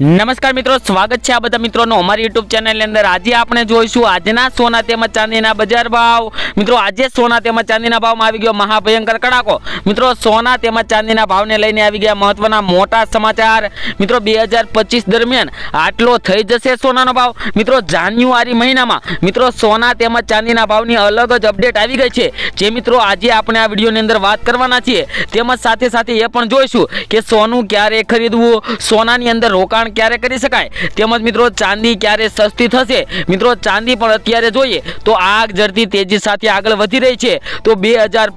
નમસ્કાર મિત્રો, સ્વાગત છે આ બધા મિત્રોનો અમારી યુટ્યુબ ચેનલની અંદર. આજે આપણે જોઈશું આજના સોના તેમજ ચાંદીના બજાર ભાવ. મિત્રો, આજે સોના તેમજ ચાંદીના ભાવમાં આવી ગયો મહાભયંકર કડાકો. મિત્રો, સોના તેમજ ચાંદીના ભાવને લઈને આવી ગયા મહત્વના મોટા સમાચાર. મિત્રો, બે દરમિયાન આટલો થઈ જશે સોનાનો ભાવ. મિત્રો, જાન્યુઆરી મહિનામાં, મિત્રો, સોના તેમજ ચાંદીના ભાવની અલગ જ અપડેટ આવી ગઈ છે. જે મિત્રો, આજે આપણે આ વિડીયોની અંદર વાત કરવાના છીએ. તેમજ સાથે સાથે એ પણ જોઈશું કે સોનું ક્યારે ખરીદવું, સોનાની અંદર રોકાણ ક્યારે કરી શકાય? તેમજ મિત્રો, ચાંદી ક્યારે સસ્તી થશે? મિત્રો, ચાંદી પણ અત્યારે જોઈએ તો આગ ઝરતી તેજી સાથે આગળ વધી રહી છે. તો બે હજાર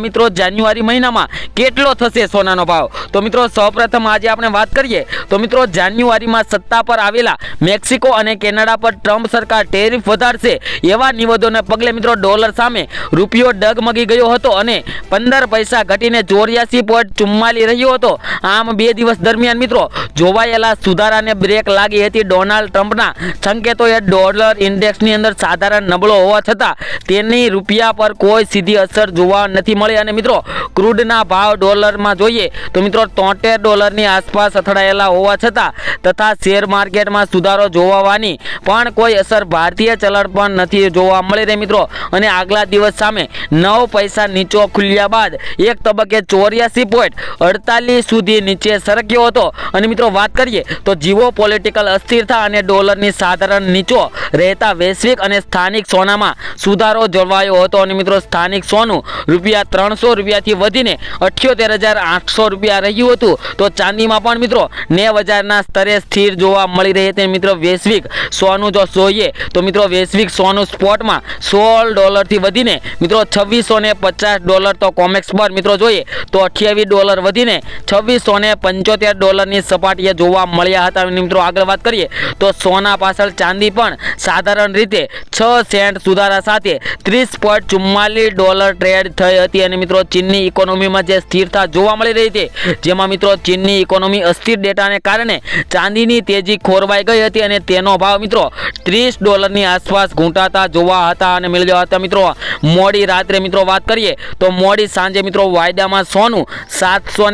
મિત્રો, જાન્યુઆરી મહિનામાં કેટલો થશે સોનાનો ભાવ? તો મિત્રો, સૌપ્રથમ આજે આપણે વાત કરીએ તો મિત્રો, જાન્યુઆરીમાં સત્તા પર આવેલા મેક્સિકો અને કેનેડા પર ટ્રમ્પ સરકાર ટેરિફ વધારશે એવા નિવેદોને પગલે મિત્રો, ડોલર સામે રૂપિયો ડગમગી ગયો હતો અને પંદર પૈસા ઘટીને ચોર્યાસી પોઈન્ટ ચુમ્માલી રહ્યો હતો. આમ બે દિવસ દરમિયાન મિત્રો, જોવાયેલા સુધારાને બ્રેક લાગી હતી ડોનાલ્ડ ટ્રમ્પના. સંકેતોએ ડોલર ઇન્ડેક્સની અંદર સાધારણ નબળો હોવા છતાં તેની રૂપિયા પર કોઈ સીધી અસર જોવા નથી મળી. અને મિત્રો, ક્રૂડના ભાવ ડોલરમાં જોઈએ તો મિત્રો, તોતેર ડોલરની આસપાસ અથડાયેલા હોવા છતાં તથા શેર માર્કેટમાં સુધારો જોવાની પણ કોઈ અસર ભારતીય ચલણ પણ નથી જોવા મળી રહી મિત્રો. અને આગલા દિવસ સામે નવ પૈસા નીચો ખુલ્યા બાદ એક તબક્કે ચોર્યાસી પોઈન્ટ અડતાલીસ સુધી નીચે સરક્યો હતો. અને મિત્રો, વાત કરીએ તો જીવો પોલિટિકલ અસ્થિરતા અને ડોલરની સાધારણ નીચો રહેતા વૈશ્વિક અને સ્થાનિક સોનામાં સુધારો જળવાયો હતો. અને મિત્રો, સ્થાનિક સોનું રૂપિયા ત્રણસો રૂપિયાથી વધીને અઠ્યોતેર હજાર આઠસો રૂપિયા રહ્યું હતું. તો ચાંદીમાં પણ મિત્રો, નેવ હજારના સ્તરે સ્થિર જોવા મળી રહી હતી મિત્રો વૈશ્વિક સોનું જો જોઈએ, તો મિત્રો વૈશ્વિક સોનું સ્પોટમાં સોળ ડોલરથી વધીને મિત્રો છવ્વીસો ને પચાસ ડોલર તો કોમેક્સ પર મિત્રો જોઈએ, તો અઠ્યાવીસ ડોલર વધીને છવ્વીસો ને પંચોતેર ડોલરની સપાટીએ જોવા મળ્યા હતા. મિત્રો, આગળ વાત કરીએ તો સોના પાછળ ચાંદી પણ સાધારણ રીતે છ સેન્ટ સુધારા સાથે ત્રીસ પોઈન્ટ ચુમ્માલીસ ડોલર ટ્રેડ થઈ હતી. અને મિત્રો, ચીનની ઇકોનોમીમાં જે સ્થિરતા જોવા મળી રહી હતી, જેમાં મિત્રો, ચીનની ઇકોનોમી અસ્થિર ડેટાને કારણે ચાંદીની તેજી ખોરવાઈ ગઈ હતી અને તેનો ભાવ મિત્રો ત્રીસ ડોલરની આસપાસ ઘૂંટાતા જોવા હતા અને મળ્યા હતા. મિત્રો, મોડી રાત્રે મિત્રો વાત કરીએ તો મોડી સાંજે મિત્રો વાયદામાં સોનું સાતસો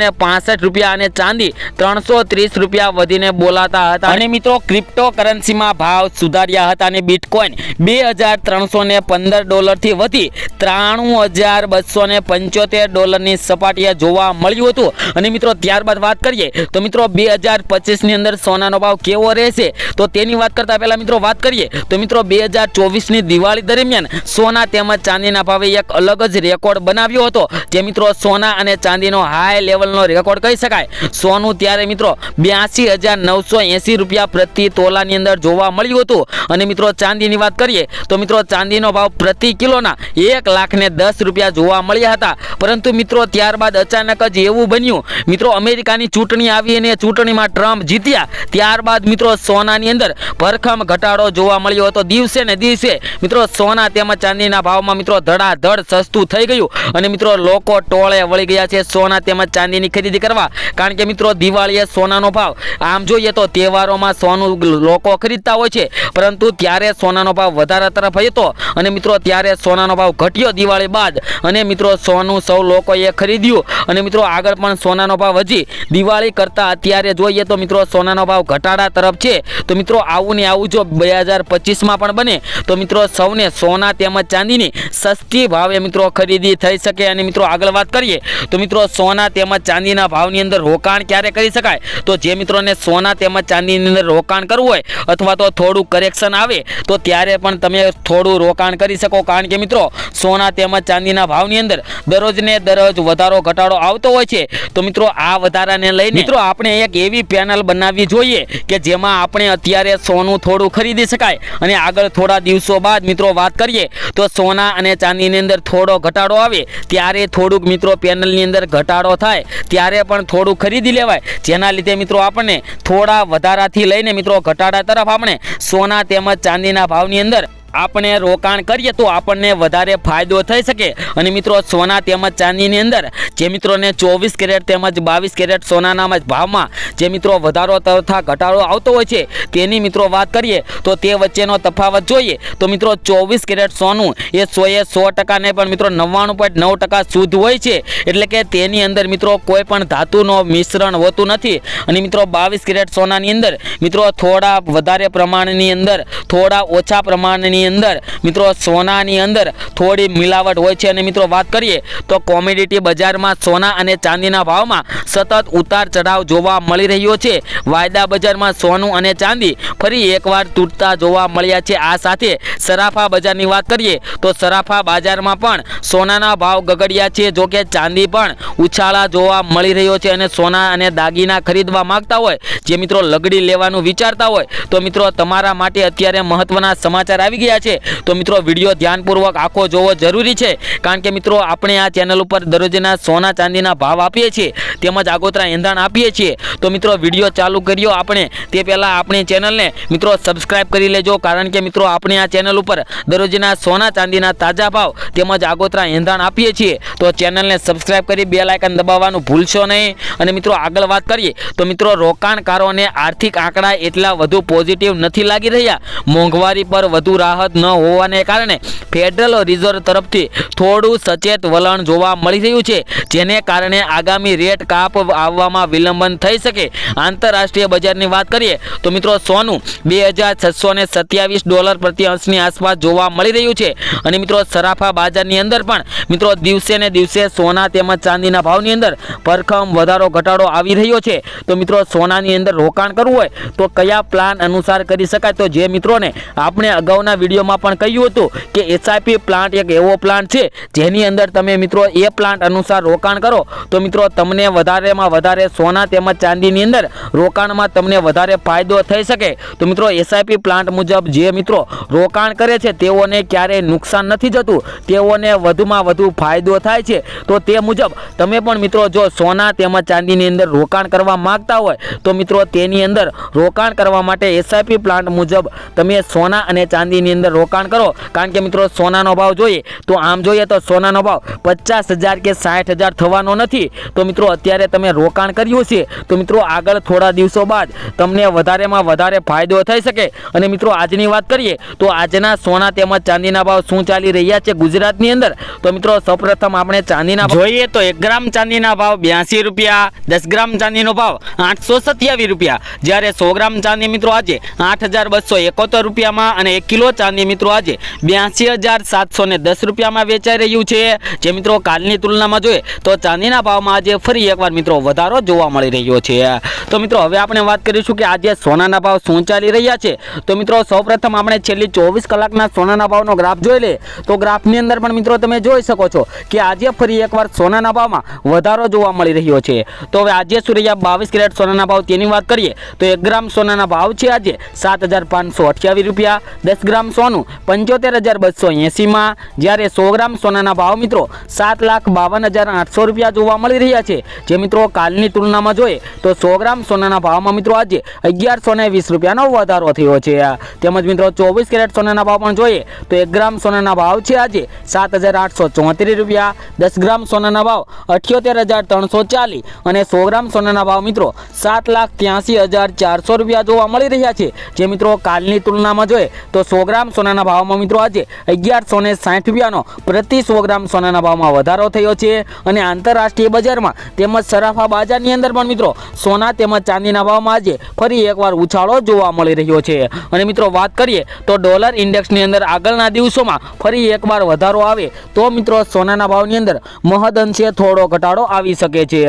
રૂપિયા અને ચાંદી ત્રણસો ત્રીસ રૂપિયા વધીને બોલાતા હતા. અને મિત્રો ક્રિપ્ટો કરન્સીમાં ભાવ સુધાર્યા હતા અને બિટકોઇન બે હજાર ત્રણસો ને પંદર ડોલરથી વધી ત્રાણું હજાર બસો ને પંચોતેર ડોલરની સપાટીએ જોવા મળ્યું હતું. અને મિત્રો, ત્યારબાદ વાત કરીએ, તો મિત્રો, બે હજાર પચીસની અંદર સોનાનો ભાવ કેવો રહેશે? તો તેની વાત કરતા પહેલા મિત્રો, વાત કરીએ, તો મિત્રો, બે હજાર ચોવીસની દિવાળી દરમિયાન સોના તેમજ ચાંદીના ભાવે એક અલગ જ રેકોર્ડ બનાવ્યો હતો, જે મિત્રો, સોના અને ચાંદીનો હાઈ લેવલનો રેકોર્ડ કહી શકાય. સોનું ત્યારે મિત્રો, બ્યાસી હજાર રૂપિયા પ્રતિ તોલાની અંદર જોવા મળ્યું હતું. અને મિત્રો ચાંદીની વાત કરીએ, તો મિત્રો ચાંદીનો ભાવ પ્રતિ કિલોના એક લાખ ને દસ રૂપિયા જોવા મળ્યા હતા. પરંતુ મિત્રો ત્યારબાદ અચાનક જ એવું બન્યું. મિત્રો અમેરિકાની ચૂંટણી આવી અને ચૂંટણીમાં ટ્રમ્પ જીત્યા. ત્યારબાદ મિત્રો સોનાની અંદર ભરખમ ઘટાડો જોવા મળ્યો હતો. દિવસે ને દિવસે મિત્રો સોના તેમજ ચાંદીના ભાવમાં મિત્રો ધડાધડ સસ્તું થઈ ગયું. અને મિત્રો લોકો ટોળે વળી ગયા છે સોના તેમજ ચાંદીની ખરીદી કરવા. કારણ કે મિત્રો દિવાળીએ સોનાનો ભાવ આમ જોઈએ તો તહેવારોમાં સોનું લોકો ખરીદતા હોય છે, પરંતુ ત્યારે સોનાનો ભાવ વધારા તરફ હતો. અને મિત્રો, ત્યારે સોનાનો ભાવ ઘટ્યો દિવાળી બાદ. અને મિત્રો, સોનું સૌ લોકોએ ખરીદ્યું. અને મિત્રો, આગળ પણ સોનાનો ભાવ હજી દિવાળી કરતાં અત્યારે જોઈએ તો મિત્રો, સોનાનો ભાવ ઘટાડા તરફ છે. તો મિત્રો, આવું ને આવું જો બે હજાર પચીસમાં પણ બને, તો મિત્રો, સૌને સોના તેમજ ચાંદીની સસ્તી ભાવે મિત્રો ખરીદી થઈ શકે. અને મિત્રો, આગળ વાત કરીએ, તો મિત્રો, સોના તેમજ ચાંદીના ભાવની અંદર રોકાણ ક્યારે કરી શકાય? તો જે મિત્રોને સોના તેમજ ચાંદીની અંદર રોકાણ કરવું હોય અથવા તો થોડું કરેક્શન આવે, તો ત્યારે પણ તમે થોડું રોકાણ કરી શકો. કારણ કે મિત્રો, સોના તેમજ ચાંદીના ભાવની અંદર દરરોજને દરરોજ વધારો, ઘટાડો આવતો હોય છે. તો મિત્રો, આ વધારાને લઈને મિત્રો, આપણે એક એવી પેનલ બનાવવી જોઈએ કે જેમાં આપણે અત્યારે સોનું થોડું ખરીદી શકાય. અને આગળ થોડા દિવસો બાદ મિત્રો વાત કરીએ, તો સોના અને ચાંદીની અંદર થોડો ઘટાડો આવે, ત્યારે થોડુંક મિત્રો પેનલની અંદર ઘટાડો થાય, ત્યારે પણ થોડું ખરીદી લેવાય. જેના લીધે મિત્રો આપણને થોડા વધારાથી લઈને મિત્રો ઘટાડા તરફ આપણે સોના તેમજ ચાંદીના ભાવની અંદર આપણે રોકાણ કરીએ તો આપણને વધારે ફાયદો થઈ શકે. અને મિત્રો, સોના તેમજ ચાંદીની અંદર, જે મિત્રોને ચોવીસ કેરેટ તેમજ બાવીસ કેરેટ સોનાના ભાવમાં જે મિત્રો વધારો તથા ઘટાડો આવતો હોય છે, તેની મિત્રો વાત કરીએ તો તે વચ્ચેનો તફાવત જોઈએ તો મિત્રો, ચોવીસ કેરેટ સોનું એ સોએ સો ટકાને પણ મિત્રો નવ્વાણું પોઈન્ટ નવ ટકા શુદ્ધ હોય છે. એટલે કે તેની અંદર મિત્રો કોઈ પણ ધાતુનો મિશ્રણ હોતું નથી. અને મિત્રો, બાવીસ કેરેટ સોનાની અંદર, મિત્રો થોડા વધારે પ્રમાણની અંદર, થોડા ઓછા પ્રમાણની અંદર, મિત્રો, સોનાની અંદર થોડી મિલાવટ હોય છે અને મિત્રો વાત કરીએ તો કોમોડિટી બજારમાં સોના અને ચાંદીના ભાવમાં સતત ઉતાર ચઢાવ જોવા મળી રહ્યો છે. વાયદા બજારમાં સોનું અને ચાંદી ફરી એકવાર તૂટતા જોવા મળ્યા છે. આ સાથે સરાફા બજારની વાત કરીએ તો સરાફા બજારમાં પણ સોનાના ભાવ ગગડ્યા છે. જો કે ચાંદી પણ ઉછાળા જોવા મળી રહ્યો છે અને સોના અને દાગીના ખરીદવા માંગતા હોય, જે મિત્રો લગડી લેવાનું વિચારતા હોય, તો મિત્રો તમારા માટે અત્યારે મહત્વના સમાચાર આવી ગયા છે. તો મિત્રો, વીડિયો ધ્યાનપૂર્વક આખો જોવો જરૂરી છે. કારણ કે મિત્રો, આપણે આ ચેનલ ઉપર દરરોજના સોના ચાંદીના ભાવ આપીએ છીએ, તેમજ આગોતરા એંધાણ આપીએ છીએ. તો મિત્રો, વીડિયો ચાલુ કર્યો આપણે, તે પહેલાં આપણી ચેનલને મિત્રો સબસ્ક્રાઈબ કરી લેજો. કારણ કે મિત્રો, આપણે આ ચેનલ ઉપર દરરોજના સોના ચાંદીના તાજા ભાવ, તેમજ આગોતરા એંધાણ આપીએ છીએ. તો ચેનલને સબસ્ક્રાઇબ કરી બે લાયકન દબાવવાનું ભૂલશો નહીં. અને મિત્રો, આગળ વાત કરીએ, તો મિત્રો, રોકાણકારોને આર્થિક આંકડા એટલા વધુ પોઝિટિવ નથી લાગી રહ્યા. મોંઘવારી પર વધુ રાહત ન હોવાને કારણે ફેડરલ રિઝર્વ તરફથી થોડું સચેત વલણ જોવા મળી રહ્યું છે, જેને કારણે આગામી રેટ કાપ આવવામાં વિલંબન થઈ શકે. આંતરરાષ્ટ્રીય બજારની વાત કરીએ, તો મિત્રો સોનું બે હજાર છસો ને સત્યાવીસ ડોલર પ્રતિ અંશની આસપાસ જોવા મળી રહ્યું છે. અને મિત્રો સરાફા બજારની અંદર પણ, મિત્રો દિવસે ને દિવસે સોના તેમજ ચાંદીના ભાવની અંદર પરખમ વધારો, ઘટાડો આવી રહ્યો છે. તો મિત્રો સોનાની અંદર રોકાણ કરવું હોય, તો કયા પ્લાન અનુસાર કરી શકાય? તો જે મિત્રોને આપણે અગાઉના વિડીયોમાં પણ કહ્યું હતું કે એસઆઈપી પ્લાન્ટ એક એવો પ્લાન્ટ છે જેની અંદર તમે મિત્રો એ પ્લાન્ટ અનુસાર રોકાણ કરો. તો મિત્રો તમને વધારેમાં વધારે સોના તેમજ ચાંદીની અંદર રોકાણમાં તમને વધારે ફાયદો થઈ શકે. તો મિત્રો એસઆઈપી પ્લાન્ટ મુજબ જે મિત્રો રોકાણ કરે છે તેઓને ક્યારેય નુકસાન નથી જતું. તેઓને વધુમાં વધુ ફાયદો થાય છે. તો તે મુજબ તમે પણ મિત્રો જો સોના તેમજ ચાંદીની અંદર રોકાણ કરવા માંગતા હોય, તો મિત્રો તેની અંદર રોકાણ કરવા માટે એસઆઈપી પ્લાન્ટ મુજબ તમે સોના અને ચાંદીની અંદર રોકાણ કરો. કારણ કે મિત્રો સોનાનો ભાવ જોઈએ, તો આમ જોઈએ તો સોનાનો ભાવ પચાસ કે સાઠ થવાનો નથી. તો મિત્રો અત્યારે તમે રોકાણ કર્યું છે, તો મિત્રો આગળ થોડા દિવસો બાદ તમને વધારેમાં વધારે ફાયદો થઈ શકે. અને મિત્રો આજની વાત કરીએ, તો આજના સોના તેમજ ચાંદીના ભાવ શું ચાલી રહ્યા છે ગુજરાતની અંદર? તો મિત્રો સૌપ્રથમ આપણે ચાંદીના જોઈએ તો એક ગ્રામ ચાંદીના ભાવ બ્યાસી રૂપિયા, દસ ગ્રામ ચાંદીનો ભાવ આઠસો સત્યાવીસ રૂપિયા. જ્યારે સો ગ્રામ ચાંદી મિત્રો આજે આઠ હજાર બસો એકોતેર રૂપિયામાં અને એક કિલો ચાંદી મિત્રો આજે બ્યાસી હજાર સાતસો ને દસ રૂપિયામાં વેચાઈ રહ્યું છે. જે મિત્રો કાલની તુલનામાં જોઈએ તો ચાંદીના ભાવમાં આજે ફરી એકવાર મિત્રો વધારો જોવા મળી રહ્યો છે. તો મિત્રો હવે આપણે વાત કરીશું કે આજે સોનાના ભાવ શું ચાલી રહ્યા છે. તો મિત્રો સૌપ્રથમ આપણે છેલ્લી ચોવીસ કલાકના સોનાના ભાવનો ગ્રાફ જોઈ લે તો ગ્રાફની અંદર પણ મિત્રો તમે જોઈ શકો છો કે આજે ફરી એકવાર સોનાના ભાવમાં વધારો જોવા મળી રહ્યો છે. તો હવે આજે સૂર્યા બાવીસ કેરેટ સોનાના ભાવ તેની વાત કરીએ તો એક ગ્રામ સોનાના ભાવ છે આજે સાત હજાર પાંચસો અઠ્યાવીસ રૂપિયા. દસ ગ્રામ સોનું, પંચોતેર હજાર બસો એંસીમાં જ્યારે સો ગ્રામ સોનાના ભાવ મિત્રો સાત લાખ બાવન હજાર આઠસો રૂપિયા જોવા મળી રહ્યા છે. જે મિત્રો કાલની તુલનામાં જોઈએ તો સો ગ્રામ સોનાના ભાવમાં મિત્રો આજે અગિયારસો ને વીસ રૂપિયાનો વધારો થયો છે. તેમજ મિત્રો ચોવીસ કેરેટ સોનાના ભાવ પણ જોઈએ તો એક ગ્રામ સોનાના ભાવ છે આજે સાત હજાર આઠસો ચોત્રીસ રૂપિયા, દસ ગ્રામ સોનાના ભાવ અઠ્યોતેર હજાર ત્રણસો ચાલીસ અને સો ગ્રામ સોનાના ભાવ મિત્રો સાત લાખ ત્યાંસી હજાર ચારસો રૂપિયા જોવા મળી રહ્યા છે. જે મિત્રો કાલની તુલનામાં જોઈએ તો સો ગ્રામ સોનાના ભાવમાં મિત્રો આજે અગિયારસો ને સાઠ રૂપિયાનો પ્રતિ સો ગ્રામ સોનાના ભાવમાં વધારો થયો છે અને આંતરરાષ્ટ્રીય બજારમાં તેમજ સરાફા બજારની અંદર પણ મિત્રો સોના તેમજ ચાંદીના ભાવમાં આજે ફરી એકવાર ઉછાળો જોવા મળી રહ્યો છે. અને મિત્રો વાત કરીએ તો ડોલર ઇન્ડેક્સની અંદર આગળના દિવસોમાં ફરી એકવાર વધારો આવે તો મિત્રો સોનાના ભાવની અંદર મહદઅંશે થોડો ઘટાડો આવી શકે છે.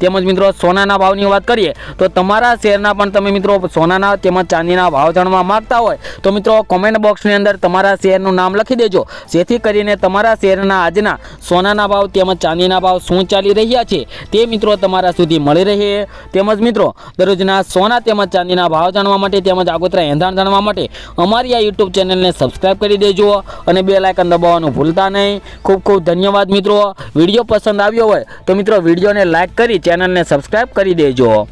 તેમજ મિત્રો સોનાના ભાવની વાત કરીએ તો તમારા શેરના પણ તમે મિત્રો સોનાના તેમજ ચાંદીના ભાવ જાણવા માગતા હોય તો મિત્રો કોમેન્ટ બોક્સની અંદર તમારા શેરનું નામ લખી દેજો. જેથી કરીને તમારા શેરના આજના સોનાના ભાવ તેમજ ચાંદીના ભાવ શું ચાલી રહ્યા છે તે મિત્રો તમારા સુધી મળી રહે. તેમજ મિત્રો, દરરોજના સોના તેમજ ચાંદીના ભાવ જાણવા માટે તેમજ આગોતરા એંધાણ જાણવા માટે અમારી આ યુટ્યુબ ચેનલને સબસ્ક્રાઇબ કરી દેજો અને બે લાયકન દબાવવાનું ભૂલતા નહીં. ખૂબ ખૂબ ધન્યવાદ મિત્રો. વીડિયો પસંદ આવ્યો હોય તો મિત્રો વિડીયોને લાઇક કરી ચેનલને સબસ્ક્રાઇબ કરી દેજો.